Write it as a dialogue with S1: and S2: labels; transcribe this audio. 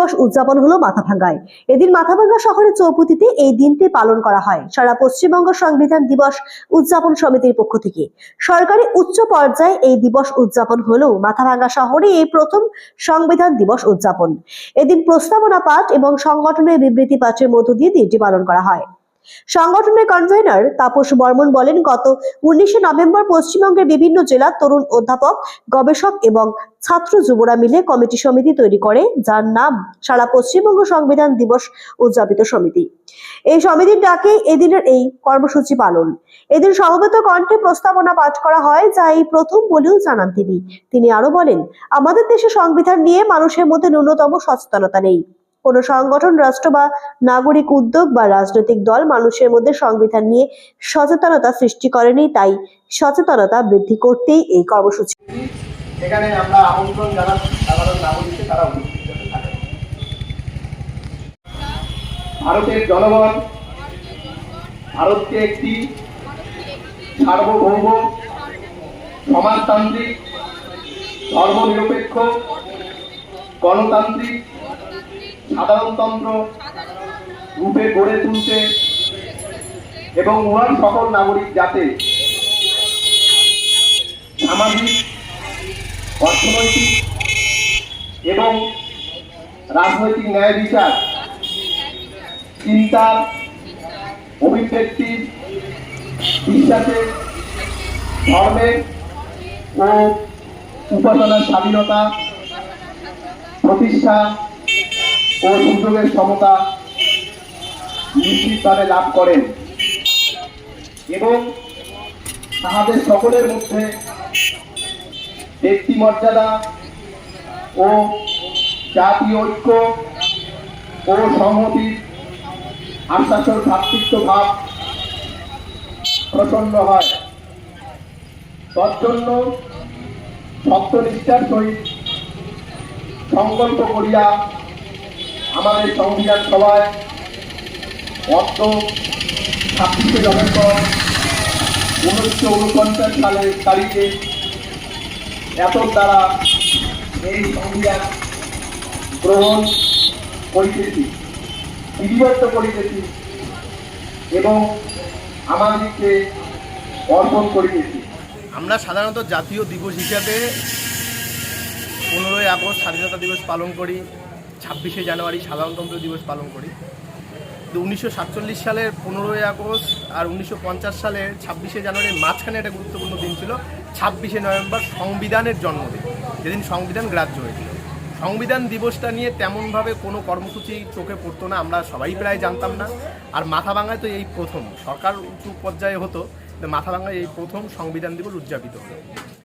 S1: দিবস উদযাপন হলো মাথাভাঙ্গায়। এদিন মাথাভাঙ্গা শহরের চৌপতিতে এই দিনটি পালন করা হয়। সারা পশ্চিমবঙ্গ সংবিধান দিবস উদযাপন সমিতির পক্ষ থেকে। সরকারি উচ্চ পর্যায়ে এই দিবস উদযাপন হলেও মাথাভাঙ্গা শহরে এই প্রথম সংবিধান দিবস উদযাপন। এদিন প্রস্তাবনা পাঠ এবং সংগঠনের বিবৃতি পাঠের মধ্য দিয়ে দিনটি পালন করা হয়। সংগঠনের কনভেনার তাপস বর্মন বলেন, গত উনিশে নভেম্বর পশ্চিমবঙ্গের বিভিন্ন জেলার তরুণ অধ্যাপক, গবেষক এবং ছাত্র যুবরা মিলে কমিটি সমিতি তৈরি করে, যার নাম সারা পশ্চিমবঙ্গ সংবিধান দিবস উদযাপিত সমিতি। এই সমিতির ডাকে এদিনের এই কর্মসূচি পালন। এদিন সমবেত কণ্ঠে প্রস্তাবনা পাঠ করা হয়, যা এই প্রথম বলেও জানান তিনি। তিনি আরও বলেন, আমাদের দেশে সংবিধান নিয়ে মানুষের মধ্যে ন্যূনতম সচেতনতা নেই। কোন সংগঠন, রাষ্ট্র বা নাগরিক উদ্যোগ বা রাজনৈতিক দল মানুষের মধ্যে সংবিধান নিয়ে সচেতনতা সৃষ্টি করেনি, তাই সচেতনতা বৃদ্ধি করতেই এই কর্মসূচি।
S2: ভারতের জনগণ, ভারতকে একটি সার্বভৌম, সমাজতান্ত্রিক, ধর্মনিরপেক্ষ, গণতান্ত্রিক সাধারণতন্ত্র রূপে গড়ে তুলতে এবং উহার সকল নাগরিক যাতে সামাজিক, অর্থনৈতিক এবং রাজনৈতিক ন্যায় বিচার, চিন্তার অভিব্যক্তির বিশ্বাসের ধর্মের ও উপাসনার স্বাধীনতা, প্রতিষ্ঠা ও সুযোগের সমতা নিশ্চিতভাবে লাভ করেন। এবং তাহাদের সকলের মধ্যে ব্যক্তি মর্যাদা ও জাতীয় ঐক্য ও সংহতির আশ্বাসন ভ্রাতৃত্ব ভাব প্রচণ্ড হয়। তজ্জন্য সত্যনিষ্ঠার সহিত সংকল্প করিয়া আমাদের সংবিধান সভায় অর্থ ছাব্বিশে নভেম্বর উনিশশো উনপঞ্চাশ সালের তারিখে এত দ্বারা এই সংবিধান গ্রহণ করিতেছি বিধিবদ্ধ করিতেছি এবং আমাদেরকে অর্পণ করিতেছি।
S3: আমরা সাধারণত জাতীয় দিবস হিসাবে পনেরোই আগস্ট স্বাধীনতা দিবস পালন করি। ছাব্বিশে জানুয়ারি সাধারণতন্ত্র দিবস পালন করি। তো উনিশশো সাতচল্লিশ সালের পনেরোই আগস্ট আর উনিশশো পঞ্চাশ সালের ছাব্বিশে জানুয়ারির মাঝখানে একটা গুরুত্বপূর্ণ দিন ছিল, ছাব্বিশে নভেম্বর সংবিধানের জন্মদিন। যেদিন সংবিধান গ্রাহ্য হয়েছিল। সংবিধান দিবসটা নিয়ে তেমনভাবে কোনো কর্মসূচি চোখে পড়তো না, আমরা সবাই প্রায় জানতাম না। আর মাথা ভাঙায় তো এই প্রথম, সরকার উঁচু পর্যায়ে হতো মাথা ভাঙায় এই প্রথম সংবিধান দিবস উদযাপিত হলো।